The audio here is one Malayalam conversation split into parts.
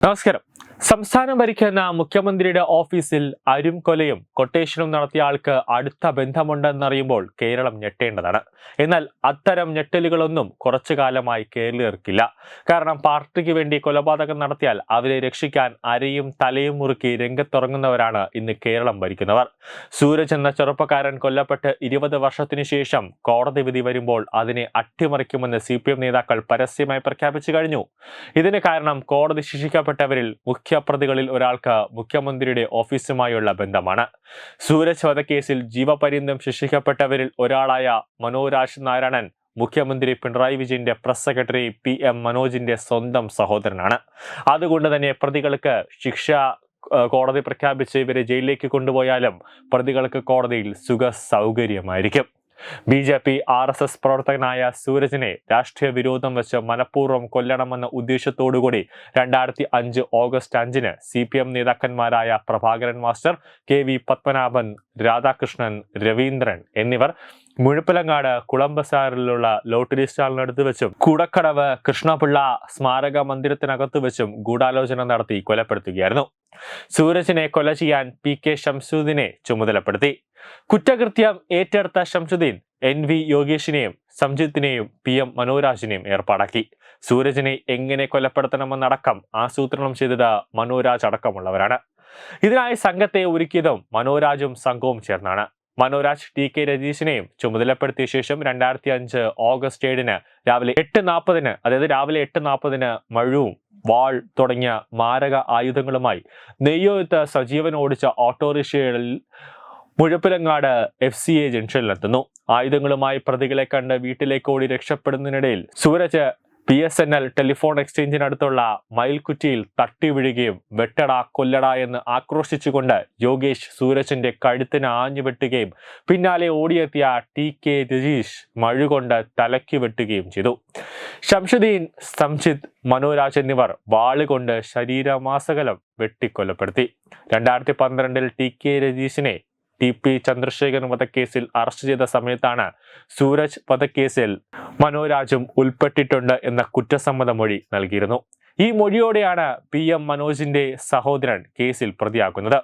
നമസ്കാരം. സംസ്ഥാനം ഭരിക്കുന്ന മുഖ്യമന്ത്രിയുടെ ഓഫീസിൽ അരും കൊലയും കൊട്ടേഷനും നടത്തിയ ആൾക്ക് അടുത്ത ബന്ധമുണ്ടെന്നറിയുമ്പോൾ കേരളം ഞെട്ടേണ്ടതാണ്. എന്നാൽ അത്തരം ഞെട്ടലുകളൊന്നും കുറച്ചു കാലമായി കേരളീയർക്കില്ല. കാരണം പാർട്ടിക്ക് വേണ്ടി കൊലപാതകം നടത്തിയാൽ അവരെ രക്ഷിക്കാൻ അരയും തലയും മുറുക്കി രംഗത്തിറങ്ങുന്നവരാണ് ഇന്ന് കേരളം ഭരിക്കുന്നവർ. സൂരജ് എന്ന ചെറുപ്പക്കാരൻ കൊല്ലപ്പെട്ട് ഇരുപത് വർഷത്തിനു ശേഷം കോടതി വിധി വരുമ്പോൾ അതിനെ അട്ടിമറിക്കുമെന്ന് സി നേതാക്കൾ പരസ്യമായി പ്രഖ്യാപിച്ചു കഴിഞ്ഞു. ഇതിന് കാരണം കോടതി ശിക്ഷിക്കപ്പെട്ടവരിൽ മുഖ്യപ്രതികളിൽ ഒരാൾക്ക് മുഖ്യമന്ത്രിയുടെ ഓഫീസുമായുള്ള ബന്ധമാണ്. സൂരജ് വധക്കേസിൽ ജീവപര്യന്തം ശിക്ഷിക്കപ്പെട്ടവരിൽ ഒരാളായ മനോരാജ് നാരായണൻ മുഖ്യമന്ത്രി പിണറായി വിജയന്റെ പ്രസ് സെക്രട്ടറി പി എം മനോജിന്റെ സ്വന്തം സഹോദരനാണ്. അതുകൊണ്ട് തന്നെ പ്രതികൾക്ക് ശിക്ഷ കോടതി പ്രഖ്യാപിച്ച് ഇവരെ ജയിലിലേക്ക് കൊണ്ടുപോയാലും പ്രതികൾക്ക് കോടതിയിൽ സുഖ സൗകര്യമായിരിക്കും B J P R S S പ്രവർത്തകനായ സൂരജിനെ രാഷ്ട്രീയ വിരോധം വെച്ച് മനഃപൂർവം കൊല്ലണമെന്ന ഉദ്ദേശത്തോടുകൂടി രണ്ടായിരത്തി അഞ്ച് ഓഗസ്റ്റ് അഞ്ചിന് C P M നേതാക്കന്മാരായ Prabhakaran master K V Padmanabhan Radhakrishnan Raveendran എന്നിവർ മുഴുപ്പിലങ്ങാട് കുളമ്പസാറിലുള്ള ലോട്ടറി സ്റ്റാളിനടുത്ത് വെച്ചും കൂടക്കടവ് കൃഷ്ണപിള്ള സ്മാരക മന്ദിരത്തിനകത്ത് വെച്ചും ഗൂഢാലോചന നടത്തി കൊലപ്പെടുത്തുകയായിരുന്നു. സൂരജിനെ കൊല ചെയ്യാൻ പി കെ ഷംസുദ്ദീനെ ചുമതലപ്പെടുത്തി. കുറ്റകൃത്യം ഏറ്റെടുത്ത ഷംസുദ്ദീൻ എൻ വി യോഗേഷിനെയും സംജിത്തിനെയും പി എം മനോരാജിനെയും ഏർപ്പാടാക്കി. സൂരജിനെ എങ്ങനെ കൊലപ്പെടുത്തണമെന്നടക്കം ആസൂത്രണം ചെയ്തത് മനോരാജ് അടക്കമുള്ളവരാണ്. ഇതിനായി സംഘത്തെ ഒരുക്കിയതും മനോരാജും സംഘവും ചേർന്നാണ്. മനോരാജ് ടി കെ രതീശിനെയും ചുമതലപ്പെടുത്തിയ ശേഷം രണ്ടായിരത്തി അഞ്ച് ഓഗസ്റ്റ് ഏഴിന് രാവിലെ എട്ട് നാൽപ്പതിന് അതായത് രാവിലെ എട്ട് നാൽപ്പതിന് മഴുവും വാൾ തുടങ്ങിയ മാരക ആയുധങ്ങളുമായി നെയ്യോത്ത് സജീവൻ ഓടിച്ച ഓട്ടോറിക്ഷകളിൽ മുഴപ്പിലങ്ങാട് എഫ് സി എ ജംഗ്ഷനിലെത്തുന്നു. ആയുധങ്ങളുമായി പ്രതികളെ കണ്ട് വീട്ടിലേക്ക് ഓടി രക്ഷപ്പെടുന്നതിനിടയിൽ Sooraj P S N L telephone എക്സ്ചേഞ്ചിനടുത്തുള്ള മയിൽക്കുറ്റിയിൽ തട്ടി വീഴുകയും വെട്ടടാ കൊല്ലടാ എന്ന് ആക്രോശിച്ചുകൊണ്ട് യോഗേഷ് സൂരജിന്റെ കഴുത്തിന് ആഞ്ഞു വെട്ടുകയും പിന്നാലെ ഓടിയെത്തിയ ടി കെ രജീഷ് മഴുകൊണ്ട് തലയ്ക്ക് വെട്ടുകയും ചെയ്തു. ഷംഷുദ്ദീൻ സംജിത് മനോരാജ് എന്നിവർ വാളുകൊണ്ട് ശരീരമാസകലം വെട്ടിക്കൊലപ്പെടുത്തി. രണ്ടായിരത്തി പന്ത്രണ്ടിൽ ടി കെ രജീഷിനെ ടി പി ചന്ദ്രശേഖരൻ വധക്കേസിൽ അറസ്റ്റ് ചെയ്ത സമയത്താണ് സൂരജ് വധക്കേസിൽ മനോരാജും ഉൾപ്പെട്ടിട്ടുണ്ട് എന്ന കുറ്റസമ്മത മൊഴി നൽകിയിരുന്നു. ഈ മൊഴിയോടെയാണ് പി എം മനോജിന്റെ സഹോദരൻ കേസിൽ പ്രതിയാക്കുന്നത്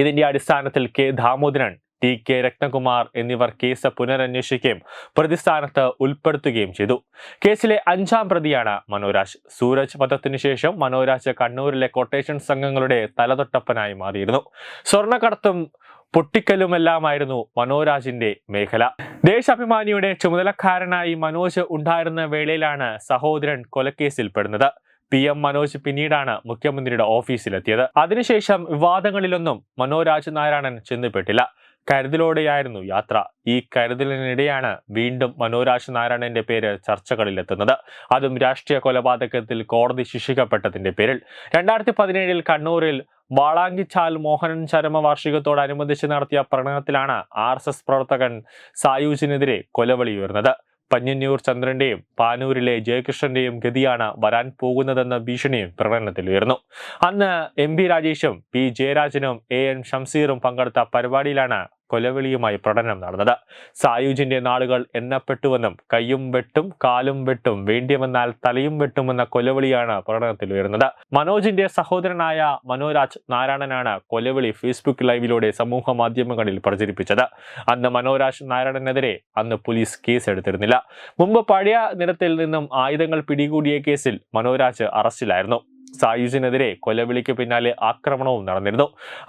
ഇതിന്റെ അടിസ്ഥാനത്തിൽ K Damodaran T K Ratnakumar എന്നിവർ കേസ് പുനരന്വേഷിക്കുകയും പ്രതിസ്ഥാനത്ത് ഉൾപ്പെടുത്തുകയും ചെയ്തു. കേസിലെ അഞ്ചാം പ്രതിയാണ് മനോരാജ്. സൂരജ് വധത്തിനു ശേഷം മനോരാജ് കണ്ണൂരിലെ കൊട്ടേഷൻ സംഘങ്ങളുടെ തലതൊട്ടപ്പനായി മാറിയിരുന്നു. സ്വർണക്കടത്തും പൊട്ടിക്കലുമെല്ലാമായിരുന്നു മനോരാജിന്റെ മേഖല. ദേശാഭിമാനിയുടെ ചുമതലക്കാരനായി മനോജ് ഉണ്ടായിരുന്ന വേളയിലാണ് സഹോദരൻ കൊലക്കേസിൽ പെടുന്നത് പി എം മനോജ് പിന്നീടാണ് മുഖ്യമന്ത്രിയുടെ ഓഫീസിലെത്തിയത്. അതിനുശേഷം വിവാദങ്ങളിലൊന്നും മനോരാജ് നാരായണൻ ചെന്നുപെട്ടില്ല. കരുതലോടെയായിരുന്നു യാത്ര. ഈ കരുതലിനിടെയാണ് വീണ്ടും മനോരാജ് നാരായണന്റെ പേര് ചർച്ചകളിലെത്തുന്നത്. അതും രാഷ്ട്രീയ കൊലപാതകത്തിൽ കോടതി ശിക്ഷിക്കപ്പെട്ടതിന്റെ പേരിൽ. രണ്ടായിരത്തി പതിനേഴിൽ കണ്ണൂരിൽ വാളാങ്കിച്ചാൽ മോഹനൻ ചരമ വാർഷികത്തോടനുബന്ധിച്ച് നടത്തിയ പ്രകടനത്തിലാണ് ആർ എസ് എസ് പ്രവർത്തകൻ സായൂജിനെതിരെ കൊലവിളി ഉയർന്നത്. പഞ്ഞന്നൂർ ചന്ദ്രന്റെയും പാനൂരിലെ ജയകൃഷ്ണന്റെയും ഗതിയാണ് വരാൻ പോകുന്നതെന്ന ഭീഷണിയും പ്രകടനത്തിൽ ഉയർന്നു. അന്ന് എം രാജേഷും പി ജയരാജനും എ എൻ ഷംസീറും പങ്കെടുത്ത പരിപാടിയിലാണ് കൊലവിളിയുമായി പ്രകടനം നടന്നത്. സായുജിന്റെ നാളുകൾ എണ്ണപ്പെട്ടുവെന്നും കൈയും വെട്ടും കാലും വെട്ടും വേണ്ടിവന്നാൽ തലയും വെട്ടുമെന്ന കൊലവിളിയാണ് പ്രകടനത്തിൽ ഉയർന്നത് മനോജിന്റെ സഹോദരനായ മനോരാജ് നാരായണനാണ് കൊലവിളി ഫേസ്ബുക്ക് ലൈവിലൂടെ സമൂഹ മാധ്യമങ്ങളിൽ പ്രചരിപ്പിച്ചത്. അന്ന് മനോരാജ് നാരായണനെതിരെ അന്ന് പോലീസ് കേസ് എടുത്തിരുന്നില്ല മുമ്പ് പഴയ നിരത്തിൽ നിന്നും ആയുധങ്ങൾ പിടികൂടിയ കേസിൽ മനോരാജ് അറസ്റ്റിലായിരുന്നു. സായുജിനെതിരെ കൊലവിളിക്ക് പിന്നാലെ ആക്രമണവും നടന്നിരുന്നു.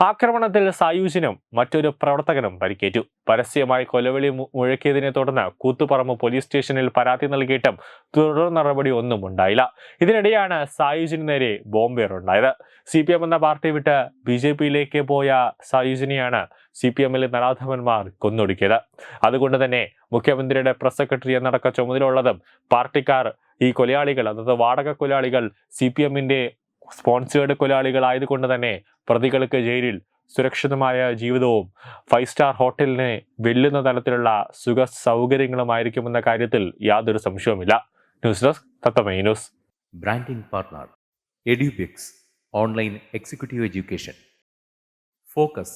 ആക്രമണത്തിൽ സായുജിനും മറ്റൊരു പ്രവർത്തകനും പരിക്കേറ്റു. പരസ്യമായി കൊലവിളി മുഴക്കിയതിനെ തുടർന്ന് കൂത്തുപറമ്പ് പോലീസ് സ്റ്റേഷനിൽ പരാതി നൽകിയിട്ടും തുടർ നടപടി ഒന്നും ഉണ്ടായില്ല. ഇതിനിടെയാണ് സായുജിന് നേരെ ബോംബേറുണ്ടായത്. സി പി എം എന്ന പാർട്ടി വിട്ട് ബി ജെ പിയിലേക്ക് പോയ സായുജിനെയാണ് സി പി എമ്മിലെ നരാധവന്മാർ കൊന്നൊടുക്കിയത്. അതുകൊണ്ട് തന്നെ മുഖ്യമന്ത്രിയുടെ പ്രസ് സെക്രട്ടറി എന്നടക്ക ചുമതലയുള്ളതും പാർട്ടിക്കാർ ഈ കൊലയാളികൾ അതായത് വാടക കൊലയാളികൾ സി പി എമ്മിന്റെ സ്പോൺസേർഡ് കൊലയാളികളായതുകൊണ്ട് തന്നെ പ്രതികൾക്ക് ജയിലിൽ സുരക്ഷിതമായ ജീവിതവും ഫൈവ് സ്റ്റാർ ഹോട്ടലിനെ വെല്ലുന്ന തരത്തിലുള്ള സുഖ സൗകര്യങ്ങളുമായിരിക്കുമെന്ന കാര്യത്തിൽ യാതൊരു സംശയവുമില്ല. News desk Tatwamayi news. Branding partner Edubix online executive education. Focus